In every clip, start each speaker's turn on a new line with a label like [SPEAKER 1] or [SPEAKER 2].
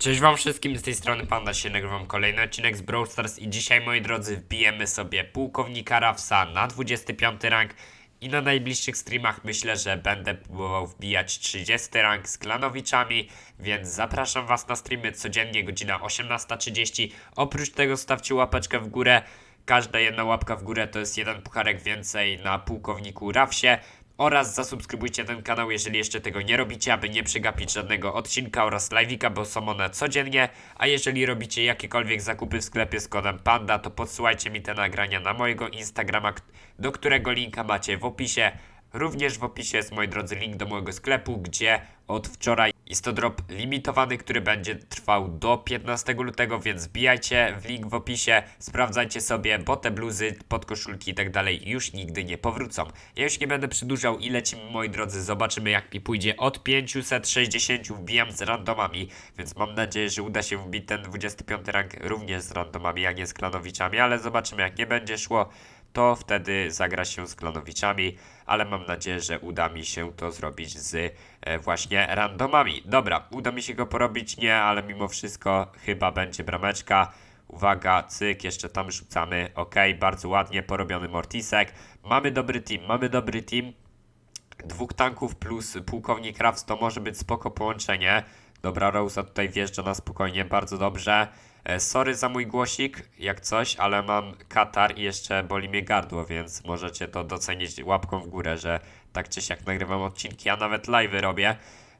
[SPEAKER 1] Cześć wam wszystkim, z tej strony Panda się nagrywam kolejny odcinek z Brawl Stars i dzisiaj moi drodzy wbijemy sobie pułkownika Rawsa na 25 rank i na najbliższych streamach myślę, że będę próbował wbijać 30 rank z klanowiczami, więc zapraszam was na streamy codziennie godzina 18.30. Oprócz tego stawcie łapeczkę w górę, każda jedna łapka w górę to jest jeden pucharek więcej na pułkowniku Rawsie oraz zasubskrybujcie ten kanał, jeżeli jeszcze tego nie robicie, aby nie przegapić żadnego odcinka oraz live'ika, bo są one codziennie, a jeżeli robicie jakiekolwiek zakupy w sklepie z kodem PANDA, to podsyłajcie mi te nagrania na mojego Instagrama, do którego linka macie w opisie. Również w opisie jest, moi drodzy, link do mojego sklepu, gdzie od wczoraj jest to drop limitowany, który będzie trwał do 15 lutego, więc wbijajcie w link w opisie, sprawdzajcie sobie, bo te bluzy, podkoszulki i tak dalej już nigdy nie powrócą. Ja już nie będę przedłużał i lecimy, moi drodzy, zobaczymy jak mi pójdzie. Od 560 wbijam z randomami, więc mam nadzieję, że uda się wbić ten 25 rank również z randomami, a nie z klanowiczami, ale zobaczymy jak nie będzie szło to wtedy zagra się z klonowiczami, ale mam nadzieję, że uda mi się to zrobić z e, właśnie randomami. Dobra, uda mi się go porobić, nie, ale mimo wszystko chyba będzie brameczka. Uwaga, cyk, jeszcze tam rzucamy. Ok, bardzo ładnie porobiony Mortisek. Mamy dobry team, mamy dobry team. Dwóch tanków plus pułkownik Ravs to może być spoko połączenie. Dobra, Rosa tutaj wjeżdża na spokojnie, bardzo dobrze. E, sorry za mój głosik, jak coś, ale mam katar i jeszcze boli mnie gardło, więc możecie to docenić łapką w górę, że tak czy siak nagrywam odcinki, a nawet live robię.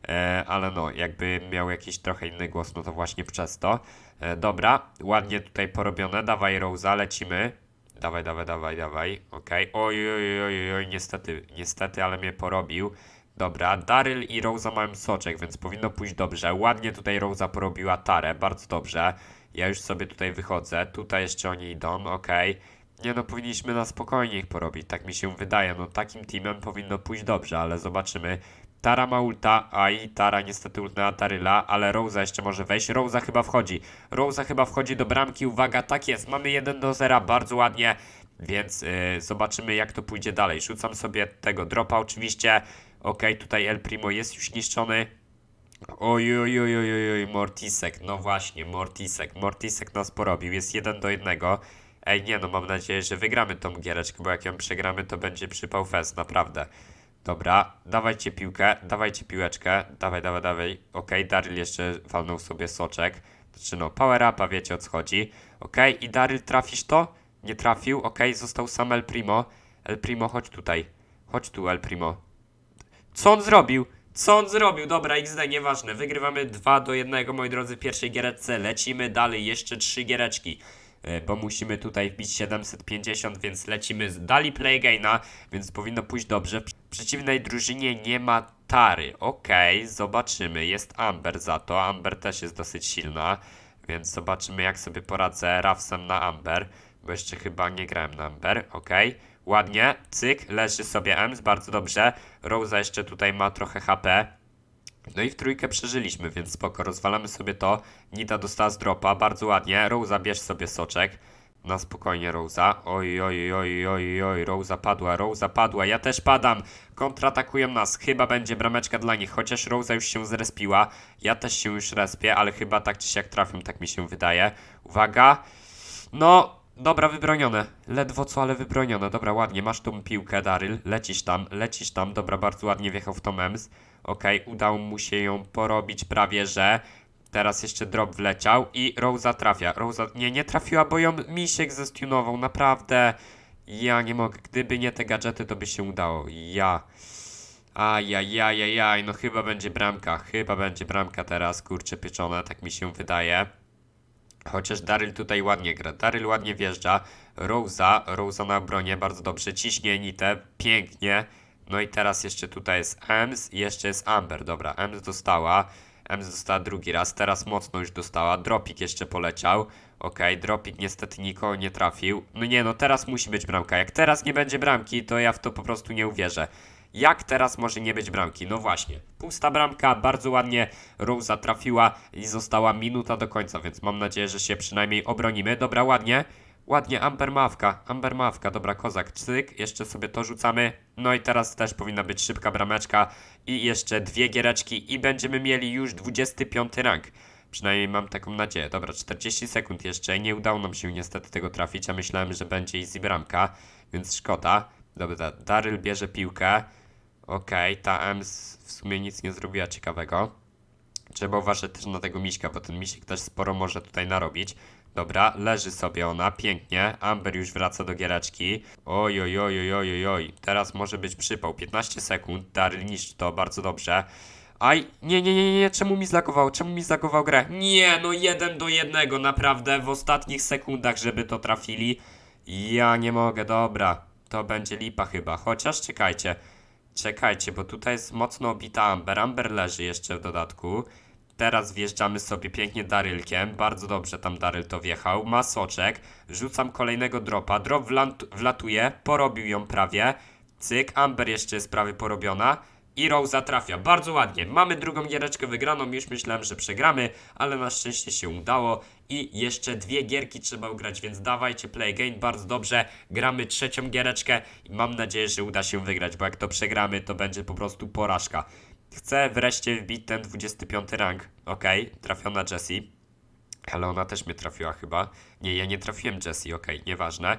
[SPEAKER 1] E, ale no, jakby miał jakiś trochę inny głos, no to właśnie przez to. E, dobra, ładnie tutaj porobione, dawaj Rosa, lecimy. Dawaj, dawaj, dawaj, dawaj. Okej. Oj, oj, oj, oj, oj, niestety, niestety, ale mnie porobił. Dobra, Daryl i Rosa mają soczek, więc powinno pójść dobrze. Ładnie tutaj Rosa porobiła tarę, bardzo dobrze. Ja już sobie tutaj wychodzę. Tutaj jeszcze oni idą, okej. Nie no, powinniśmy na spokojnie ich porobić, tak mi się wydaje. No takim teamem powinno pójść dobrze, ale zobaczymy. Tara ma ulta, a i Tara niestety ultnęła Taryla, ale Rosa jeszcze może wejść. Rosa chyba wchodzi. Rosa chyba wchodzi do bramki, uwaga, tak jest, mamy 1 do 0, bardzo ładnie. Więc yy, zobaczymy jak to pójdzie dalej. Rzucam sobie tego dropa oczywiście. Okej, tutaj El Primo jest już niszczony. Oj, oj, oj, oj, oj, oj, Mortisek, no właśnie, Mortisek, Mortisek nas porobił, jest jeden do jednego. Ej, nie no, mam nadzieję, że wygramy tą giereczkę, bo jak ją przegramy, to będzie przypał fest, naprawdę. Dobra, dawajcie piłkę, dawajcie piłeczkę, dawaj, dawaj, dawaj. Okej, Daryl jeszcze walnął sobie soczek. Znaczy no, power upa, wiecie o co chodzi. Okej, i Daryl trafisz to? Nie trafił, okej, został sam El Primo. El Primo, chodź tutaj. Chodź tu, El Primo. Co on zrobił? Co on zrobił? Dobra, XD, nieważne. Wygrywamy 2 do 1, moi drodzy, w pierwszej giereczce. Lecimy dalej, jeszcze 3 giereczki. e, Bo musimy tutaj wbić 750, więc lecimy z dali Playgaina, więc powinno pójść dobrze. W przeciwnej drużynie nie ma Tary. Okej, zobaczymy. Jest Amber za to. Amber też jest dosyć silna, więc zobaczymy jak sobie poradzę Rafsem na Amber, bo jeszcze chyba nie grałem na Amber. Okej. Ładnie, cyk, leży sobie Ems, bardzo dobrze. Rosa jeszcze tutaj ma trochę HP. No i w trójkę przeżyliśmy, więc spoko, rozwalamy sobie to. Nita dostała z dropa, bardzo ładnie. Rosa bierz sobie soczek. Na spokojnie, Rosa. Oj, oj, oj, oj, oj, Rosa padła, Rosa padła, ja też padam. Kontratakują nas, chyba będzie brameczka dla nich, chociaż Rosa już się zrespiła. Ja też się już respię, ale chyba tak czy siak trafią, tak mi się wydaje. Uwaga. No, dobra, wybronione. Ledwo co, ale wybronione. Dobra, ładnie, masz tą piłkę, Daryl. Lecisz tam, lecisz tam. Dobra, bardzo ładnie wjechał w tą Ems. Okej, udało mu się ją porobić prawie, że... Teraz jeszcze drop wleciał i Rosa trafia. Rosa nie, nie trafiła, bo ją Misiek zestunował. Naprawdę. Ja nie mogę. Gdyby nie te gadżety, to by się udało. Ja. Ajajajajaj, no chyba będzie bramka. Chyba będzie bramka teraz, kurczę pieczone, tak mi się wydaje. Chociaż Daryl tutaj ładnie gra. Daryl ładnie wjeżdża. Rosa, Rosa na obronie, bardzo dobrze. Ciśnie Nitę, pięknie. No i teraz jeszcze tutaj jest Ems i jeszcze jest Amber. Dobra, Ems dostała. Ems dostała drugi raz, teraz mocno już dostała. Dropik jeszcze poleciał. Okej, Dropik niestety nikogo nie trafił. No nie, no teraz musi być bramka. Jak teraz nie będzie bramki, to ja w to po prostu nie uwierzę. Jak teraz może nie być bramki? No właśnie. Pusta bramka, bardzo ładnie Rosa trafiła i została minuta do końca, więc mam nadzieję, że się przynajmniej obronimy. Dobra, ładnie. Ładnie, Amber Mawka, Amber Mawka, dobra, kozak, cyk, jeszcze sobie to rzucamy. No i teraz też powinna być szybka brameczka i jeszcze dwie giereczki i będziemy mieli już 25 rank. Przynajmniej mam taką nadzieję. Dobra, 40 sekund jeszcze. Nie udało nam się niestety tego trafić, a myślałem, że będzie easy bramka, więc szkoda. Dobra, Daryl bierze piłkę. Okej, ta Ems w sumie nic nie zrobiła ciekawego. Trzeba uważać też na tego miśka, bo ten misik też sporo może tutaj narobić. Dobra, leży sobie ona, pięknie. Amber już wraca do giereczki. Oj, oj, oj, oj, oj, oj. Teraz może być przypał. 15 sekund. Daryl niszczy to, bardzo dobrze. Aj, nie, nie, nie, nie, czemu mi zlagował? Czemu mi zlagował grę? Nie, no jeden do jednego, naprawdę, w ostatnich sekundach, żeby to trafili. Ja nie mogę, dobra. To będzie lipa chyba, chociaż czekajcie. Czekajcie, bo tutaj jest mocno obita Amber. Amber leży jeszcze w dodatku. Teraz wjeżdżamy sobie pięknie Darylkiem. Bardzo dobrze tam Daryl to wjechał. Ma soczek. Rzucam kolejnego dropa. Drop wlant- wlatuje. Porobił ją prawie. Cyk. Amber jeszcze jest prawie porobiona. I Rosa trafia. Bardzo ładnie. Mamy drugą giereczkę wygraną. Już myślałem, że przegramy, ale na szczęście się udało. I jeszcze dwie gierki trzeba ugrać, więc dawajcie play again. Bardzo dobrze. Gramy trzecią giereczkę i mam nadzieję, że uda się wygrać, bo jak to przegramy, to będzie po prostu porażka. Chcę wreszcie wbić ten 25 rank. Okej, trafiona Jessie. Ale ona też mnie trafiła chyba. Nie, ja nie trafiłem Jessie, okej, nieważne.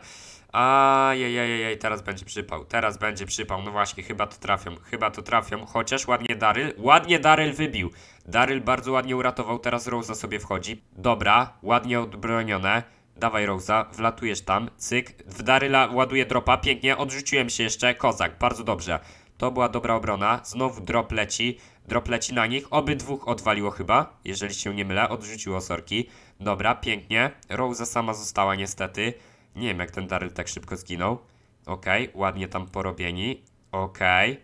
[SPEAKER 1] Ajajajaj, teraz będzie przypał, teraz będzie przypał, no właśnie, chyba to trafią, chyba to trafią, chociaż ładnie Daryl, ładnie Daryl wybił. Daryl bardzo ładnie uratował, teraz Rosa sobie wchodzi. Dobra, ładnie odbronione. Dawaj Rosa, wlatujesz tam, cyk, w Daryla ładuje dropa, pięknie, odrzuciłem się jeszcze, kozak, bardzo dobrze. To była dobra obrona, znowu drop leci, drop leci na nich, obydwóch odwaliło chyba, jeżeli się nie mylę, odrzuciło sorki. Dobra, pięknie, Rosa sama została niestety. Nie wiem jak ten Daryl tak szybko zginął. Okej, ładnie tam porobieni. Okej.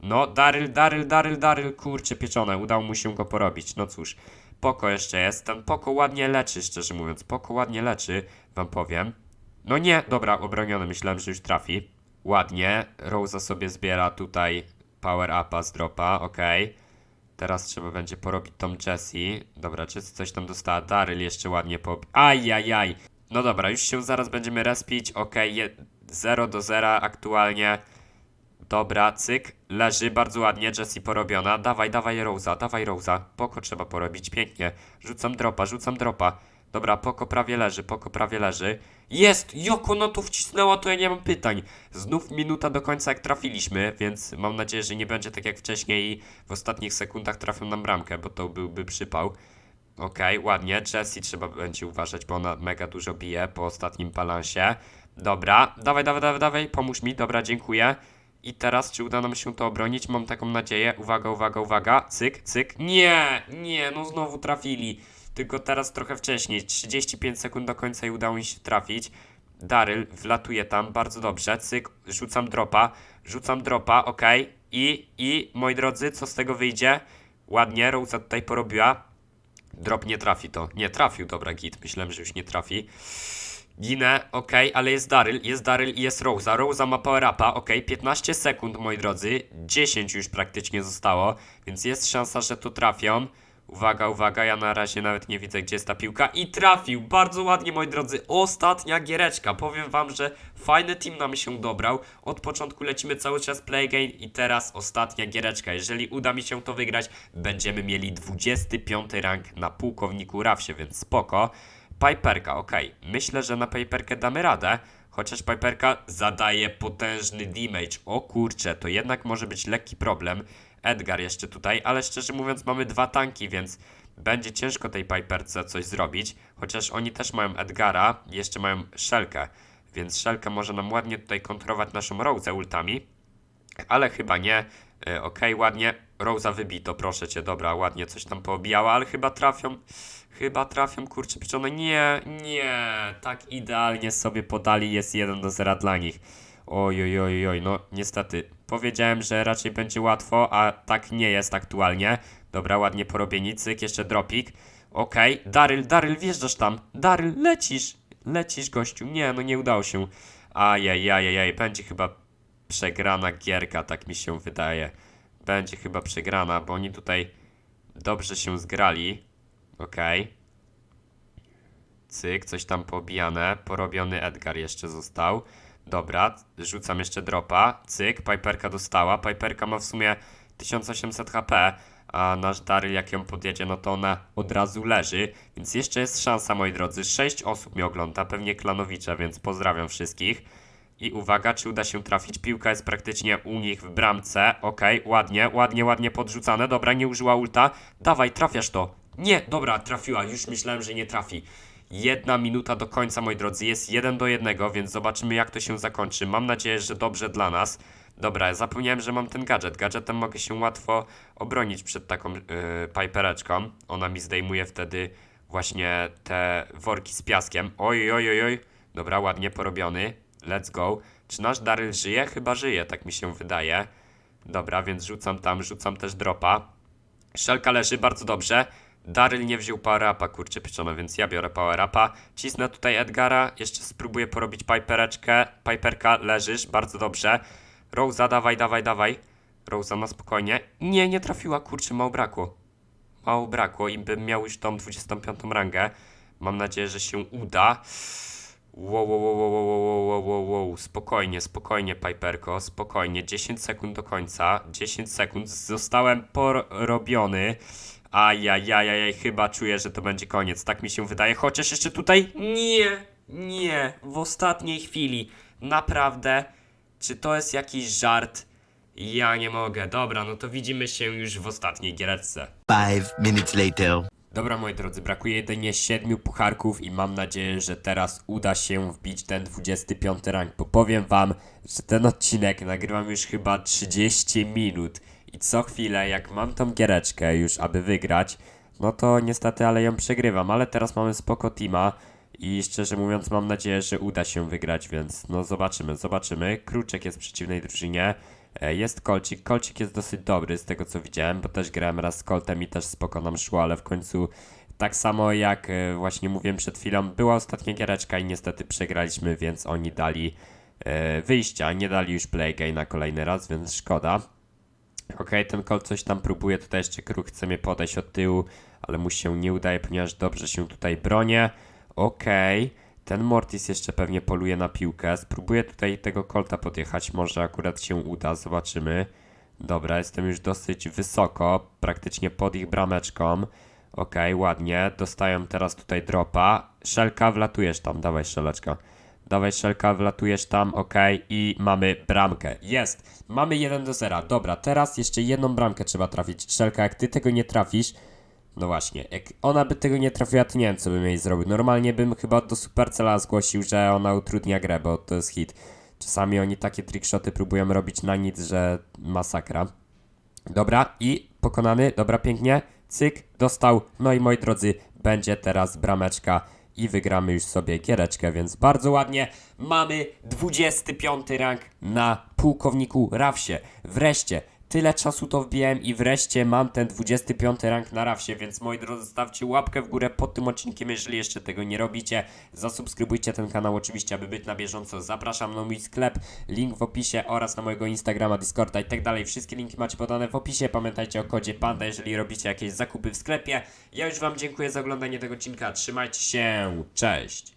[SPEAKER 1] No, Daryl, Daryl, Daryl, Daryl, kurczę pieczone, udało mu się go porobić. No cóż, Poko jeszcze jest. Ten Poko ładnie leczy, szczerze mówiąc. Poko ładnie leczy, wam powiem. No nie, dobra, obroniony, myślałem, że już trafi. Ładnie, Rosa sobie zbiera tutaj power upa z dropa, okej. Teraz trzeba będzie porobić tą Jessie. Dobra, Jessie coś tam dostała. Daryl jeszcze ładnie po... Ajajaj. No dobra, już się zaraz będziemy respić. Je 0 do 0 aktualnie. Dobra, cyk. Leży bardzo ładnie, Jessie porobiona. Dawaj, dawaj Rosa, dawaj Rosa. Poko trzeba porobić, pięknie. Rzucam dropa, rzucam dropa. Dobra, Poko prawie leży, Poko prawie leży. Jest! Joko no to wcisnęła, to ja nie mam pytań. Znów minuta do końca jak trafiliśmy, więc mam nadzieję, że nie będzie tak jak wcześniej i w ostatnich sekundach trafią nam bramkę, bo to byłby przypał. Okej, ładnie. Jessie trzeba będzie uważać, bo ona mega dużo bije po ostatnim balansie. Dobra, dawaj, dawaj, dawaj, dawaj, pomóż mi, dobra, dziękuję. I teraz, czy uda nam się to obronić? Mam taką nadzieję. Uwaga, uwaga, uwaga. Cyk, cyk. Nie, nie, no znowu trafili. Tylko teraz trochę wcześniej. 35 sekund do końca i udało mi się trafić. Daryl wlatuje tam bardzo dobrze. Cyk, rzucam dropa. Rzucam dropa, ok. I, i, moi drodzy, co z tego wyjdzie? Ładnie, Rosa tutaj porobiła. Drop nie trafi to. Nie trafił, dobra, git. Myślałem, że już nie trafi. Ginę, ok, ale jest Daryl, jest Daryl i jest Rosa. Rosa ma power upa, ok, 15 sekund, moi drodzy. 10 już praktycznie zostało, więc jest szansa, że tu trafią. Uwaga, uwaga, ja na razie nawet nie widzę, gdzie jest ta piłka. I trafił, bardzo ładnie, moi drodzy. Ostatnia giereczka. Powiem wam, że fajny team nam się dobrał. Od początku lecimy cały czas play game i teraz ostatnia giereczka. Jeżeli uda mi się to wygrać, będziemy mieli 25 rank na pułkowniku Rawsie, więc spoko. Piperka, okej. Myślę, że na Piperkę damy radę. Chociaż Piperka zadaje potężny damage. O kurczę, to jednak może być lekki problem. Edgar jeszcze tutaj, ale szczerze mówiąc mamy dwa tanki, więc będzie ciężko tej Piperce coś zrobić. Chociaż oni też mają Edgara, jeszcze mają Shelkę. Więc Shelka może nam ładnie tutaj kontrolować naszą Rose ultami. Ale chyba nie. E, Okej, ładnie. Rosa wybito, proszę cię. Dobra, ładnie coś tam poobijała, ale chyba trafią. Chyba trafią, kurczę pieczone. Nie, nie. Tak idealnie sobie podali. Jest 1 do 0 dla nich. Oj, oj, oj, oj, no niestety. Powiedziałem, że raczej będzie łatwo, a tak nie jest aktualnie. Dobra, ładnie porobieni. Cyk, jeszcze dropik. Okej, Daryl, Daryl, wjeżdżasz tam. Daryl, lecisz. Lecisz, gościu. Nie, no nie udało się. Ajajajajaj, będzie chyba przegrana gierka, tak mi się wydaje. Będzie chyba przegrana, bo oni tutaj dobrze się zgrali. Okej. Cyk, coś tam pobijane. Porobiony Edgar jeszcze został. Dobra, rzucam jeszcze dropa. Cyk, Piperka dostała. Piperka ma w sumie 1800 HP. a nasz Daryl jak ją podjedzie, no to ona od razu leży, więc jeszcze jest szansa, moi drodzy. Sześć osób mnie ogląda, pewnie klanowicze, więc pozdrawiam wszystkich. I uwaga, czy uda się trafić? Piłka jest praktycznie u nich w bramce. Okej, ładnie, ładnie, ładnie podrzucane. Dobra, nie użyła ulta. Dawaj, trafiasz to. Nie, dobra, trafiła. Już myślałem, że nie trafi. Jedna minuta do końca, moi drodzy. Jest jeden do jednego, więc zobaczymy, jak to się zakończy. Mam nadzieję, że dobrze dla nas. Dobra, zapomniałem, że mam ten gadżet. Gadżetem mogę się łatwo obronić przed taką yy, pipereczką. Ona mi zdejmuje wtedy właśnie te worki z piaskiem. Oj, oj, oj, oj. Dobra, ładnie porobiony. Let's go. Czy nasz Daryl żyje? Chyba żyje, tak mi się wydaje. Dobra, więc rzucam tam, rzucam też dropa. Szelka leży bardzo dobrze. Daryl nie wziął power upa, kurczę pieczone, więc ja biorę power upa. Cisnę tutaj Edgara, jeszcze spróbuję porobić Pipereczkę. Piperka, leżysz, bardzo dobrze. Rosa, dawaj, dawaj, dawaj. Rosa na spokojnie. Nie, nie trafiła, kurczę, mało brakło. Mało brakło i bym miał już tą 25 rangę. Mam nadzieję, że się uda. Wow, wow, wow, wow, wow, wow, wow, spokojnie, spokojnie, Piperko, spokojnie. 10 sekund do końca, 10 sekund, zostałem porobiony. Ajajajaj, chyba czuję, że to będzie koniec. Tak mi się wydaje. Chociaż jeszcze tutaj. Nie, nie. W ostatniej chwili. Naprawdę. Czy to jest jakiś żart? Ja nie mogę. Dobra, no to widzimy się już w ostatniej giereczce.
[SPEAKER 2] Five minutes later.
[SPEAKER 1] Dobra, moi drodzy, brakuje jedynie 7 pucharków i mam nadzieję, że teraz uda się wbić ten 25 rank, bo powiem wam, że ten odcinek nagrywam już chyba 30 minut i co chwilę, jak mam tą giereczkę już, aby wygrać, no to niestety, ale ją przegrywam, ale teraz mamy spoko teama i szczerze mówiąc mam nadzieję, że uda się wygrać, więc no zobaczymy, zobaczymy. Kruczek jest w przeciwnej drużynie. E, Jest Kolcik. Kolcik jest dosyć dobry z tego co widziałem, bo też grałem raz z Coltem i też spoko nam szło, ale w końcu tak samo jak e, właśnie mówiłem przed chwilą, była ostatnia giereczka i niestety przegraliśmy, więc oni dali e, wyjścia, nie dali już playgame na kolejny raz, więc szkoda. Okej, ten Colt coś tam próbuje, tutaj jeszcze Kruk chce mnie podejść od tyłu, ale mu się nie udaje, ponieważ dobrze się tutaj bronię. Okej, ten Mortis jeszcze pewnie poluje na piłkę. Spróbuję tutaj tego Colta podjechać, może akurat się uda, zobaczymy. Dobra, jestem już dosyć wysoko, praktycznie pod ich brameczką. Okej, ładnie, dostają teraz tutaj dropa. Szelka, wlatujesz tam, dawaj szeleczka. Dawaj Szelka, wlatujesz tam, okej i mamy bramkę. Jest! Mamy 1 do 0. Dobra, teraz jeszcze jedną bramkę trzeba trafić. Szelka, jak ty tego nie trafisz, no właśnie, jak ona by tego nie trafiła, to nie wiem, co bym jej zrobił. Normalnie bym chyba do Supercella zgłosił, że ona utrudnia grę, bo to jest hit. Czasami oni takie trickshoty próbują robić na nic, że masakra. Dobra, i pokonany, dobra, pięknie. Cyk, dostał. No i moi drodzy, będzie teraz brameczka i wygramy już sobie giereczkę, więc bardzo ładnie. Mamy 25 rank na pułkowniku Rawsie. Wreszcie, tyle czasu to wbiłem i wreszcie mam ten 25 rank na Rawsie, więc moi drodzy, stawcie łapkę w górę pod tym odcinkiem, jeżeli jeszcze tego nie robicie. Zasubskrybujcie ten kanał oczywiście, aby być na bieżąco. Zapraszam na mój sklep, link w opisie oraz na mojego Instagrama, Discorda i tak dalej. Wszystkie linki macie podane w opisie. Pamiętajcie o kodzie PANDA, jeżeli robicie jakieś zakupy w sklepie. Ja już Wam dziękuję za oglądanie tego odcinka. Trzymajcie się, cześć!